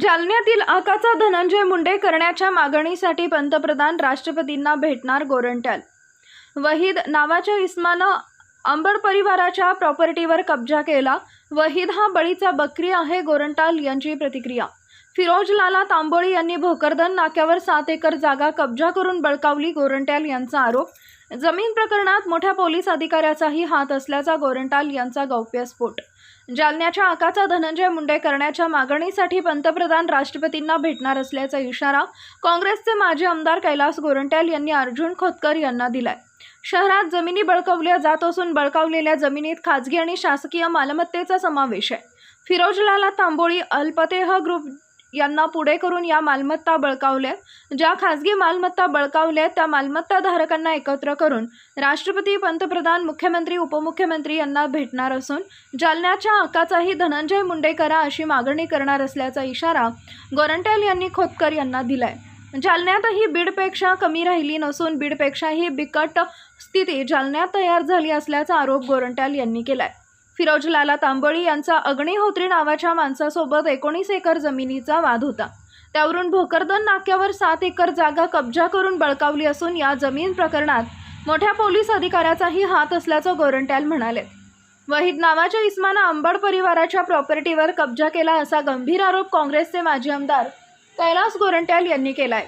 जालन्यातील आकाचा धनंजय मुंडे करण्याच्या मागणीसाठी पंतप्रधान राष्ट्रपतींना भेटणार गोरंट्याल. वहीद नावाच्या इस्मानं अंबड परिवाराच्या प्रॉपर्टीवर कब्जा केला. वहीद हा बळीचा बकरी आहे गोरंटाल यांची प्रतिक्रिया. फिरोज लाला तांबोळी यांनी भोकरदन नाक्यावर सात एकर जागा कब्जा करून बळकावली गोरंट्याल यांचा आरोप. जमीन प्रकरणात मोठ्या पोलीस अधिकाऱ्याचाही हात असल्याचा गोरंटाल यांचा गौप्यस्फोट. जालन्याच्या आकाचा धनंजय मुंडे करण्याच्या मागणीसाठी पंतप्रधान राष्ट्रपतींना भेटणार असल्याचा इशारा काँग्रेसचे माजी आमदार कैलास गोरंट्याल यांनी अर्जुन खोतकर यांना दिलाय. शहरात जमिनी बळकवल्या जात असून बळकावलेल्या जमिनीत खाजगी आणि शासकीय मालमत्तेचा समावेश आहे. फिरोजलाला तांबोळी अल्पतेह ग्रुप यांना पुढे करून या मालमत्ता बळकावल्या. ज्या खाजगी मालमत्ता बळकावल्या त्या मालमत्ताधारकांना एकत्र करून राष्ट्रपती पंतप्रधान मुख्यमंत्री उपमुख्यमंत्री यांना भेटणार असून जालन्याच्या हक्काचाही धनंजय मुंडे करा अशी मागणी करणार असल्याचा इशारा गोरंट्याल यांनी खोतकर यांना दिलाय. जालन्यातही बीडपेक्षा कमी राहिली नसून बीडपेक्षाही बिकट स्थिती जालन्यात तयार झाली असल्याचा आरोप गोरंट्याल यांनी केलाय. फिरोज लाला तांबळी यांचा अग्निहोत्री नावाच्या माणसासोबत एकोणीस एकर जमिनीचा वाद होता. त्यावरून भोकरदन नाक्यावर सात एकर जागा कब्जा करून बळकावली असून या जमीन प्रकरणात मोठ्या पोलीस अधिकाऱ्याचाही हात असल्याचं गोरंट्याल म्हणाले. वहीद नावाच्या इस्मानं अंबड परिवाराच्या प्रॉपर्टीवर कब्जा केला असा गंभीर आरोप काँग्रेसचे माजी आमदार कैलास गोरंट्याल यांनी केलाय.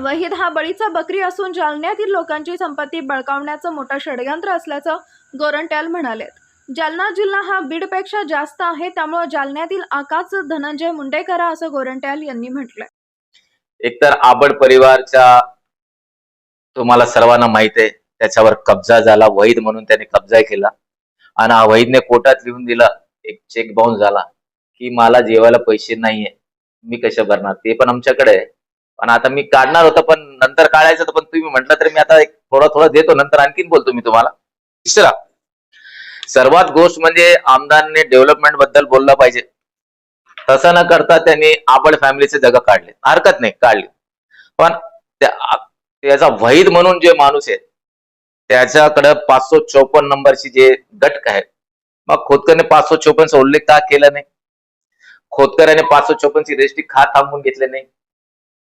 वहीद हा बळीचा बकरी असून जालन्यातील लोकांची संपत्ती बळकावण्याचं मोठं षडयंत्र असल्याचं गोरंट्याल म्हणालेत. जालना जिल्हा हा बीडपेक्षा जास्त आहे त्यामुळे जालन्यातील आकाच धनंजय मुंडेकरा असं गोरंट्याल यांनी म्हटलंय. एकतर आबड परिवारच्या तुम्हाला सर्वांना माहीत आहे त्याच्यावर कब्जा झाला वैद म्हणून त्याने कब्जा केला. आणि हा वैदने कोर्टात लिहून दिला एक चेक बाउन्स झाला की मला जेवायला पैसे नाहीये मी कसे भरणार? ते पण आमच्याकडे आहे. पण आता मी काढणार होतं पण नंतर काढायचं होतं पण तुम्ही म्हटलं तर मी आता एक थोडं थोडं देतो नंतर आणखीन बोलतो मी तुम्हाला. तिसरा सर्वात गोष्ट म्हणजे आमदारने डेव्हलपमेंटबद्दल बोललं पाहिजे. तसं न करता त्यांनी आपण फॅमिलीचे जग काढले. हरकत नाही काढले. पण त्याचा वैध म्हणून जे माणूस आहे त्याच्याकडे पाचशे चौपन्न नंबरची जे गटक आहे मग खोतकरने पाचशे चौपन्नचा उल्लेख का केला नाही? खोतकराने पाचशे चौपन्नची रजिस्ट्री खा थांबवून घेतले नाही?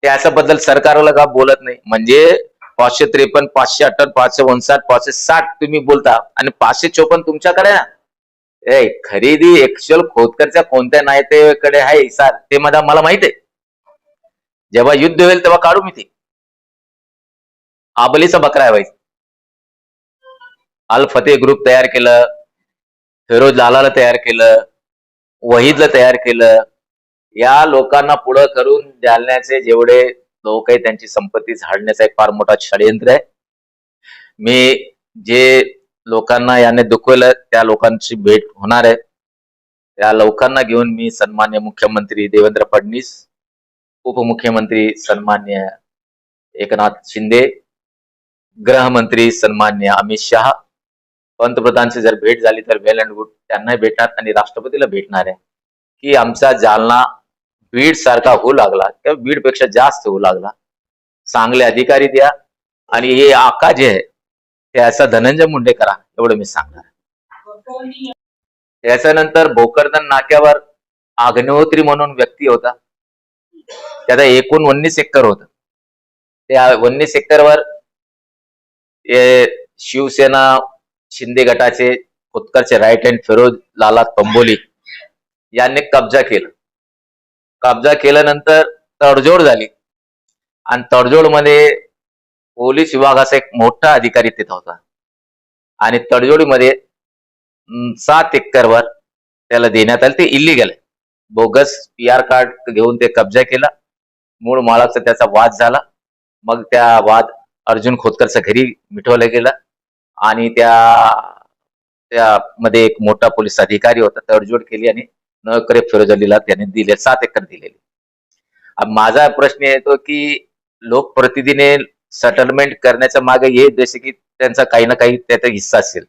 त्याच्याबद्दल सरकारला का बोलत नाही? म्हणजे पाचशे त्रेपन्न पाचशे अठ्ठन पाचशे उनसाठ पाचशे साठ तुम्ही बोलता. आणि पाचशे चोपन्न तुमच्याकडे ना? ए खरेदी एक्चुअल खोदकरच्या कोणत्या नायतेकडे आहे सार? ते मला मला माहीत आहे. जेव्हा युद्ध होईल तेव्हा काढू मी ते. आबलीचा बकरा आहे अल फतेह ग्रुप तयार केलं. फिरोज लालाला तयार केलं. वहीदला तयार केलं. या लोकांना पुढं करून जालण्याचे जेवढे जो काही त्यांची संपत्ती झाडण्याचा एक फार मोठा षडयंत्र आहे. मी जे लोकांना याने दुखवलं त्या लोकांची भेट होणार आहे. त्या लोकांना घेऊन मी सन्मान्य मुख्यमंत्री देवेंद्र फडणवीस उपमुख्यमंत्री सन्मान्य एकनाथ शिंदे गृहमंत्री सन्मान्य अमित शहा. पंतप्रधानची जर भेट झाली तर वेल अँड गुड त्यांनाही भेटणार आणि राष्ट्रपतीला भेटणार आहे. की आमचा जालना बीड सारखा होऊ लागला किंवा बीडपेक्षा जास्त होऊ लागला. चांगले अधिकारी द्या आणि हे आका जे आहे त्याचा धनंजय मुंडे करा एवढं मी सांगणार त्याच्यानंतर भोकरदन नाक्यावर अग्निहोत्री म्हणून व्यक्ती होता. त्याचा एकूण उन्नीस एकर होत. त्या उन्नीस एकरवर शिवसेना शिंदे गटाचे उत्करचे राईट हँड फिरोज लाला तंबोली यांनी कब्जा केला. कब्जा केल्यानंतर तडजोड झाली. आणि तडजोडमध्ये पोलीस विभागाचा एक मोठा अधिकारी तिथं होता. आणि तडजोडीमध्ये सात एकरवर त्याला देण्यात आलं. ते इलिगल आहे. बोगस पी आर कार्ड घेऊन ते कब्जा केला. मूळ माळाचा त्याचा वाद झाला. मग त्या वाद अर्जुन खोतकरच्या घरी मिठवला गेलं. आणि त्या त्यामध्ये एक मोठा पोलीस अधिकारी होता. तडजोड केली आणि नकरे फिरोज अलीला त्याने दिले सात एकर दिलेले. माझा प्रश्न येतो की लोकप्रतिनिधीने सेटलमेंट करण्याच्या मागे हे जसे की त्यांचा काही ना काही त्याचा हिस्सा असेल.